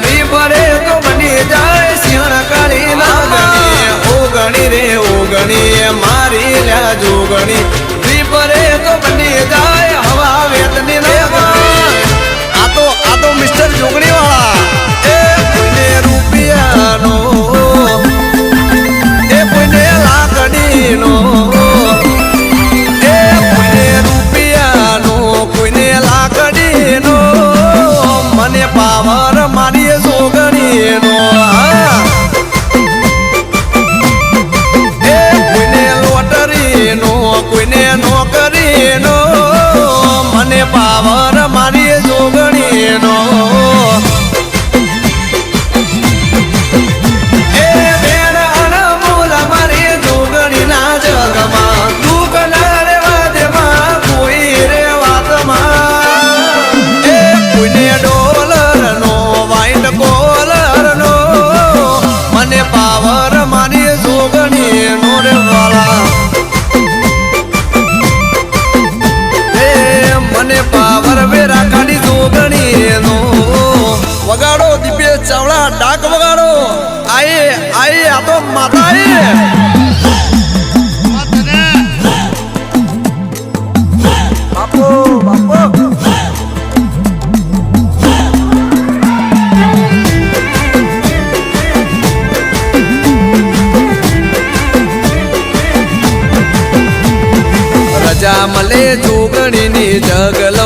ગરમી પડે તો બની જાય સિંહણ કાળી લાગણી ઓગણી રે ઓગણી મારી લ્યા ગણી મારી જોગણી નો ચાવડા ડાક વગાડો. આયે આયે આ તો માતા આયે જગલ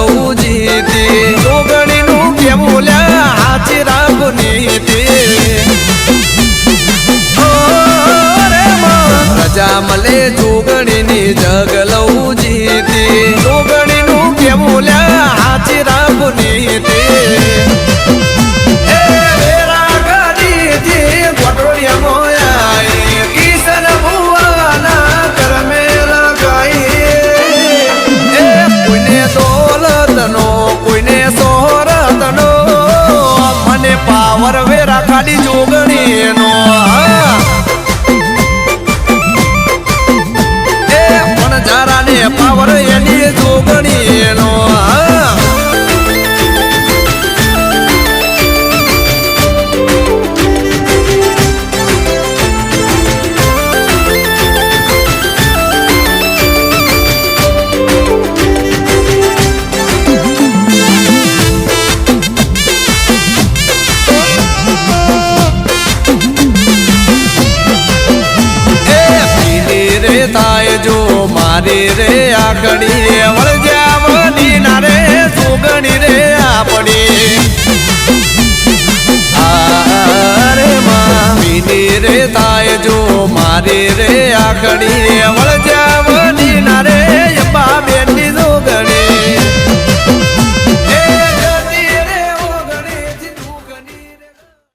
મારી રે આકડી વળજા વળી ના રે સુગણી રે આપણી. અરે મામીની રે થાય જો મારી રે આકડી વળજા